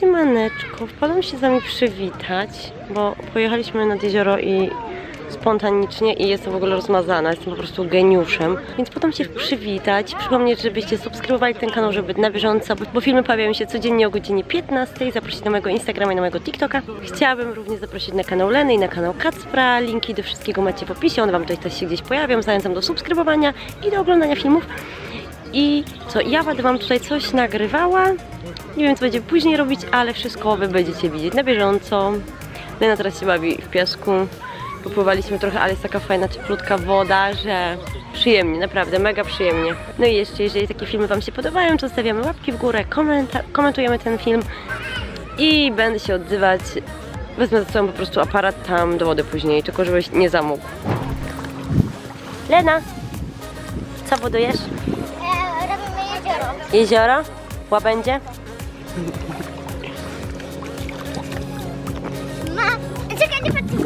Siemaneczko, wpadłam się z wami przywitać, bo pojechaliśmy nad jezioro i spontanicznie i jestem w ogóle rozmazana, jestem po prostu geniuszem. Więc potem się przywitać, przypomnieć, żebyście subskrybowali ten kanał, żeby na bieżąco, bo, bo filmy pojawiają się codziennie o godzinie 15, zaprosić na mojego Instagrama i na mojego TikToka. Chciałabym również zaprosić na kanał Leny i na kanał Kacpra, linki do wszystkiego macie w opisie, one wam tutaj też się gdzieś pojawią, zachęcam do subskrybowania i do oglądania filmów. I co, ja będę wam tutaj coś nagrywała. Nie wiem, co będzie później robić, ale wszystko wy będziecie widzieć na bieżąco. Lena teraz się bawi w piasku. Popływaliśmy trochę, ale jest taka fajna, cieplutka woda, że przyjemnie, naprawdę, mega przyjemnie. No i jeszcze, jeżeli takie filmy wam się podobają, to stawiamy łapki w górę, komentujemy ten film i będę się odzywać. Wezmę ze sobą po prostu aparat tam do wody później, tylko żebyś nie zamógł. Lena, co budujesz? E, robimy jezioro. Jezioro? Łabędzie? Ma... Czekaj, nie patrz. E,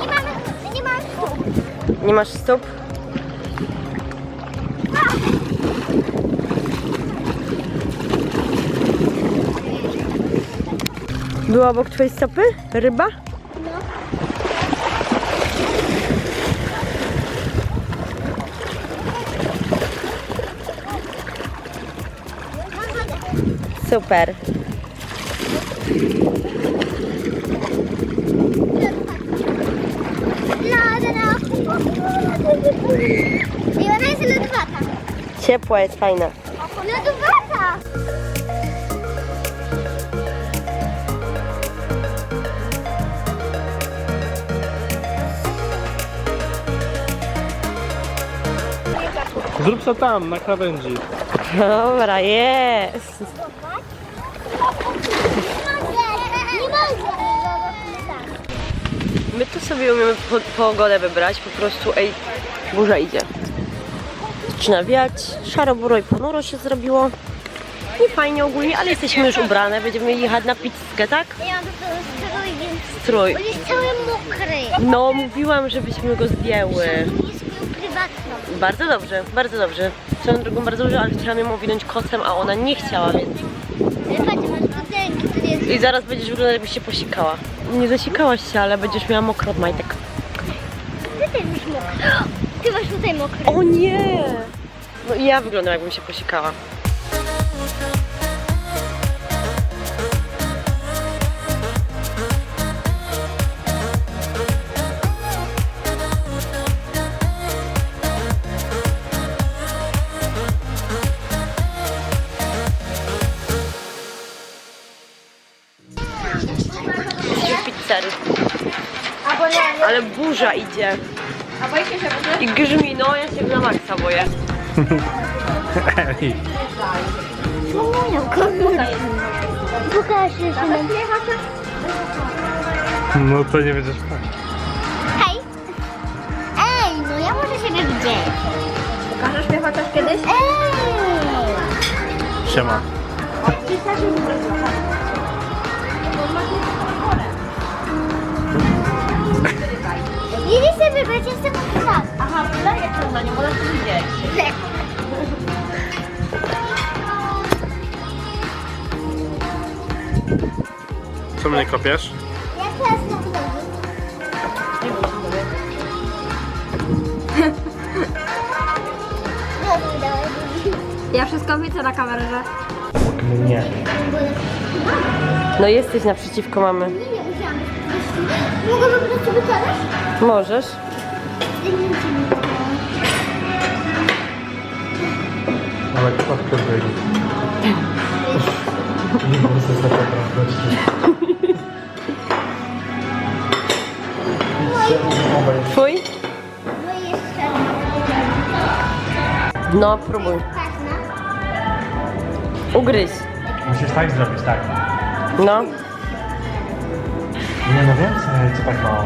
Nie mamy, nie mamy stóp. Nie masz stóp? Była obok twojej stopy? Ryba? Super. I ona jest lodowata. Ciepła jest fajna. Lodowata! Zrób to tam, na krawędzi. Dobra, jest. My tu sobie umiemy po, pogodę wybrać, po prostu ej, burza idzie. Zaczyna wiać, szaro, buro i ponuro się zrobiło. Nie fajnie ogólnie, ale jesteśmy już ubrane, będziemy jechać na pizzkę, tak? Ja mam to strój, więc... Strój. On jest cały mokry. No, mówiłam, żebyśmy go zdjęły. Jest prywatną. Bardzo dobrze, bardzo dobrze. Swoją drogą bardzo dobrze, ale chciałam ją owinąć kocem, a ona nie chciała, więc... Patrz, masz to jest... I zaraz będziesz wyglądać, jakbyś się posikała. Nie zasikałaś się, ale będziesz miała mokro od majtek. Ty też masz mokry. Ty masz tutaj mokry. O nie! No i ja wyglądam, jakbym się posikała. Ale burza idzie. I grzmi, no ja się na maksa boję. Ej, Pokaż jeszcze nam. no to nie będziesz tak. Hej! Ej, no ja muszę siebie widzieć. Pokażesz mnie chociaż kiedyś? Ej! Siema. Idę sobie wybrać, jestem raz. Aha, daję to na nią, ona to widzieć. Co mnie kopiesz? Ja teraz na. Dobra, dawaj. Ja wszystko widzę na kamerze. Nie. No jesteś naprzeciwko mamy. Nie, nie użyłam. Mogę wybrać sobie talerz? Możesz. Ale kładkę wyjdzie. Nie mam sobie zaprawności. Twój? No próbuj. Ugryź. Musisz tak zrobić, tak. No. Nie no więcej, co tak mało.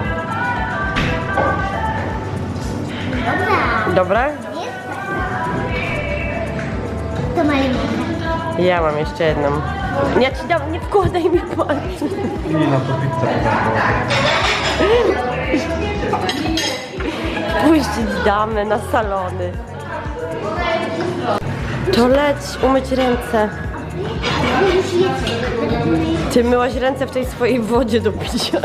Dobra. Dobra? To malinowe. Ja mam jeszcze jedną. Ja ci dam, nie wkładaj mi palców. I na to Puścić damę na salony. To leć, umyć ręce. Ty myłaś ręce w tej swojej wodzie do picia.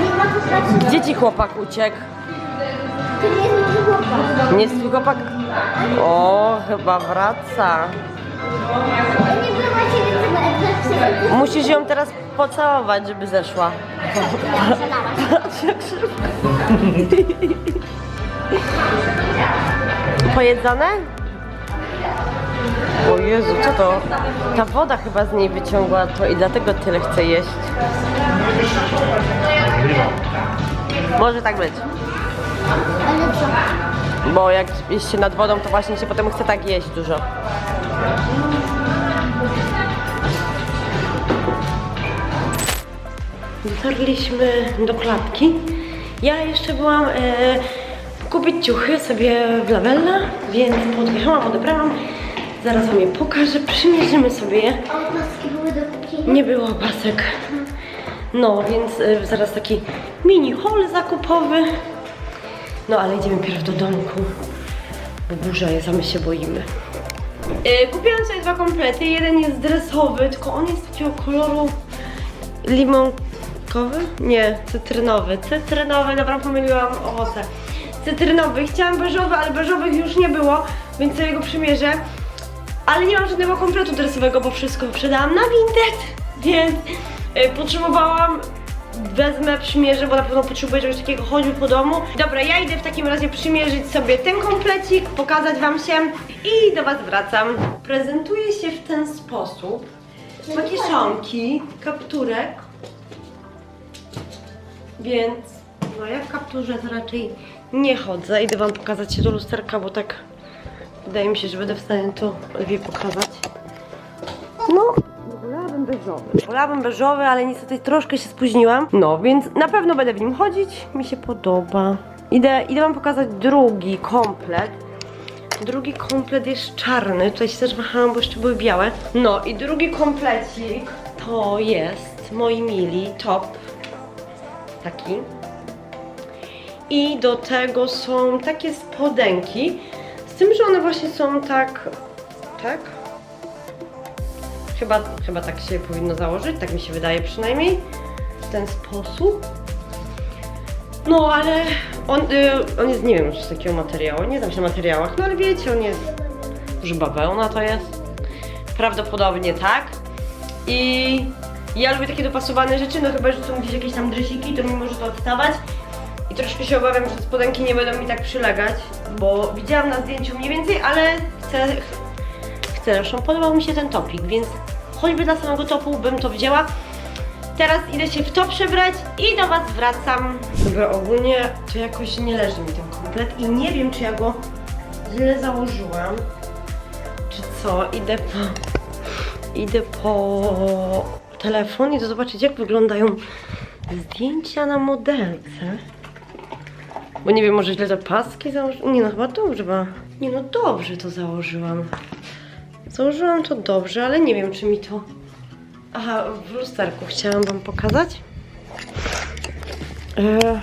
Nie ma to znaczy, Gdzie ci chłopak uciekł? to nie jest mój chłopak. Nie jest twój chłopak? O, chyba wraca. Musisz ją teraz pocałować, żeby zeszła. Patrz jak szybko. Pojedzone? O Jezu, co to? Ta woda chyba z niej wyciągła to i dlatego tyle chce jeść. Może tak być. Bo jak jest się nad wodą, to właśnie się potem chce tak jeść dużo. Dotarliśmy do klatki. Ja jeszcze byłam e, kupić ciuchy sobie w Lavella, więc podjechałam, odebrałam. Zaraz wam je pokażę, przymierzymy sobie je. Nie było opasek. No, więc y, zaraz taki mini haul zakupowy. No, ale idziemy pierw do domku, bo burza jest, a my się boimy. Y, kupiłam sobie dwa komplety. Jeden jest dresowy, tylko on jest takiego koloru limonkowy? Nie, cytrynowy. Cytrynowy, dobra, pomyliłam owoce. Cytrynowy. Chciałam beżowy, ale beżowych już nie było, więc sobie go przymierzę. Ale nie mam żadnego kompletu dresowego, bo wszystko sprzedałam na Vinted, więc y, potrzebowałam, wezmę, przymierzę, bo na pewno potrzebuję czegoś takiego choćby po domu. Dobra, ja idę w takim razie przymierzyć sobie ten komplecik, pokazać wam się i do was wracam. Prezentuję się w ten sposób. Ma kieszonki, kapturek, więc no ja w kapturze to raczej nie chodzę. Idę wam pokazać się do lusterka, bo tak Wydaje mi się, że będę w stanie to lepiej pokazać. No, wolałabym beżowy. Wolałabym beżowy, ale niestety troszkę się spóźniłam. No, więc na pewno będę w nim chodzić. Mi się podoba. Idę, idę wam pokazać drugi komplet. Drugi komplet jest czarny. Tutaj się też wahałam, bo jeszcze były białe. No i drugi komplecik to jest, moi mili, top. Taki. I do tego są takie spodenki. Z tym, że one właśnie są tak. Tak? Chyba, chyba tak się powinno założyć, tak mi się wydaje przynajmniej. W ten sposób. No ale on, y, on jest, nie wiem, z takiego materiału, nie znam się na materiałach, no ale wiecie, on jest, że bawełna to jest. Prawdopodobnie tak. I ja lubię takie dopasowane rzeczy, no chyba, że są gdzieś jakieś tam dresiki, to mi może to odstawać. Troszkę się obawiam, że spodenki nie będą mi tak przylegać, bo widziałam na zdjęciu mniej więcej, ale chcę, chcę, zresztą podobał mi się ten topik, więc choćby dla samego topu bym to wzięła. Teraz idę się w to przebrać i do Was wracam. Dobra, ogólnie to jakoś nie leży mi ten komplet i nie wiem, czy ja go źle założyłam, czy co. Idę po, idę po telefon i to zobaczyć, jak wyglądają zdjęcia na modelce. Bo nie wiem, może źle te paski założyłam. Nie no, chyba dobrze, bo... Nie no, dobrze to założyłam. Założyłam to dobrze, ale nie wiem, czy mi to... Aha, w lusterku chciałam wam pokazać. Eee...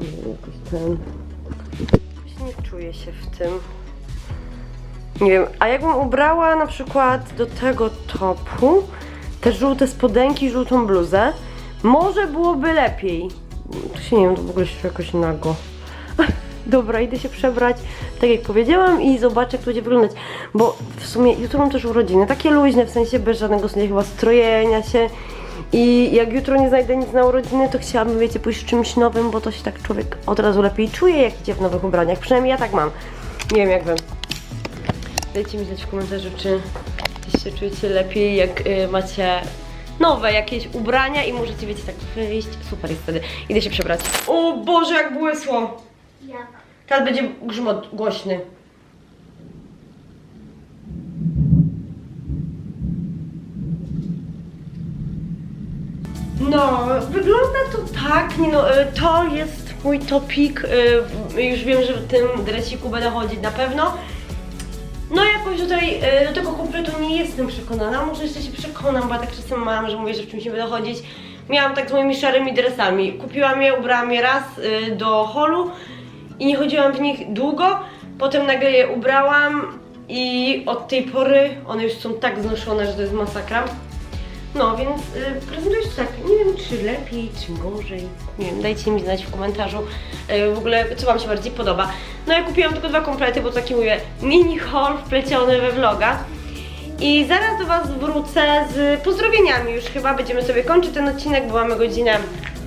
Nie, jakoś... Ten... Jakoś nie czuję się w tym. Nie wiem, a jakbym ubrała na przykład do tego topu te żółte spodenki, żółtą bluzę, może byłoby lepiej. Tu się nie wiem, to w ogóle się jakoś nago. Dobra, idę się przebrać, tak jak powiedziałam i zobaczę, jak to będzie wyglądać. Bo w sumie jutro mam też urodziny, takie luźne, w sensie bez żadnego sobie chyba strojenia się. I jak jutro nie znajdę nic na urodziny, to chciałabym, wiecie, pójść z czymś nowym, bo to się tak człowiek od razu lepiej czuje, jak idzie w nowych ubraniach. Przynajmniej ja tak mam. Nie wiem, jak wy. Dajcie mi znać w komentarzu, czy się czujecie lepiej, jak y, macie nowe jakieś ubrania i możecie, wiecie, tak wyjść. Super jest wtedy. Idę się przebrać. O Boże, jak błysło! Jak? Teraz będzie grzmot głośny. No, wygląda to tak, no, y, to jest mój topik, y, już wiem, że w tym dresiku będę chodzić na pewno. No jakoś tutaj e, do tego kompletu nie jestem przekonana, może jeszcze się przekonam, bo ja tak czasem mam, że mówię, że w czymś nie będę chodzić. Miałam tak z moimi szarymi dresami. Kupiłam je, ubrałam je raz e, do holu i nie chodziłam w nich długo. Potem nagle je ubrałam i od tej pory one już są tak znoszone, że to jest masakra. No, więc y, prezentuję się tak, nie wiem czy lepiej, czy gorzej, nie wiem, dajcie mi znać w komentarzu y, w ogóle co Wam się bardziej podoba. No ja kupiłam tylko dwa komplety, bo taki mówię mini haul wpleciony we vloga. I zaraz do Was wrócę z pozdrowieniami, już chyba będziemy sobie kończyć ten odcinek, bo mamy godzinę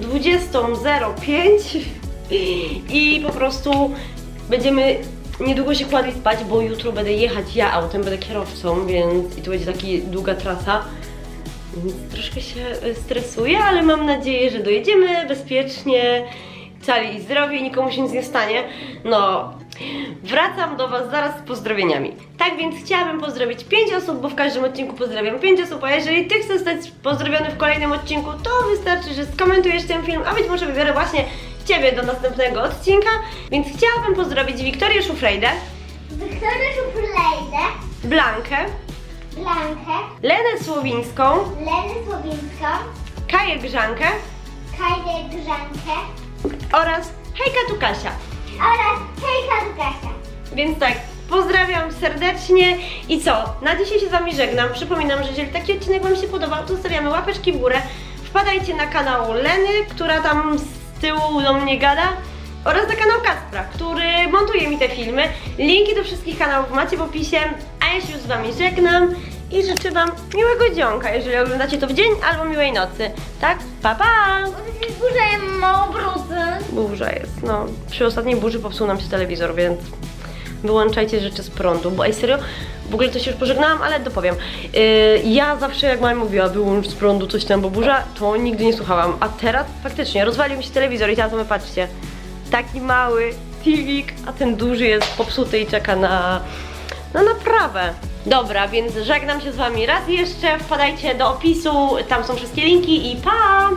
20.05 i po prostu będziemy niedługo się kładli spać, bo jutro będę jechać ja autem, będę kierowcą, więc i to będzie taka długa trasa. Troszkę się e, stresuję, ale mam nadzieję, że dojedziemy bezpiecznie, cali i zdrowi, nikomu się nic nie stanie. No, wracam do Was zaraz z pozdrowieniami. Tak więc chciałabym pozdrowić 5 osób, bo w każdym odcinku pozdrawiam 5 osób, a jeżeli Ty chcesz zostać pozdrowiony w kolejnym odcinku, to wystarczy, że skomentujesz ten film, a być może wybiorę właśnie Ciebie do następnego odcinka. Więc chciałabym pozdrowić Wiktorię Szufrejdę, Wiktorię Szuflejdę, Blankę, Blankę, Lenę Słowińską, Lenę Słowińską, Kaję Grzankę Kajdę Grzankę oraz Hejka tu Kasia. oraz Hejka Lukasia. Więc tak, pozdrawiam serdecznie i co? Na dzisiaj się z Wami żegnam. Przypominam, że jeżeli taki odcinek Wam się podobał, to zostawiamy łapeczki w górę. Wpadajcie na kanał Leny, która tam z tyłu do mnie gada. Oraz na kanał Kaspra, który montuje mi te filmy. Linki do wszystkich kanałów macie w opisie. A ja się już z Wami żegnam i życzę Wam miłego dzionka, jeżeli oglądacie to w dzień albo miłej nocy. Tak? Pa pa! Burza mało brudy. Burza jest, no. Przy ostatniej burzy popsuł nam się telewizor, więc wyłączajcie rzeczy z prądu. Bo ej, serio, w ogóle to się już pożegnałam, ale dopowiem. Yy, ja zawsze, jak mama mówiła, wyłącz z prądu coś tam, bo burza, to nigdy nie słuchałam. A teraz faktycznie rozwalił mi się telewizor i teraz my patrzcie. Taki mały TVik, a ten duży jest popsuty i czeka na, na naprawę. Dobra, więc żegnam się z Wami raz jeszcze. Wpadajcie do opisu, tam są wszystkie linki i pa!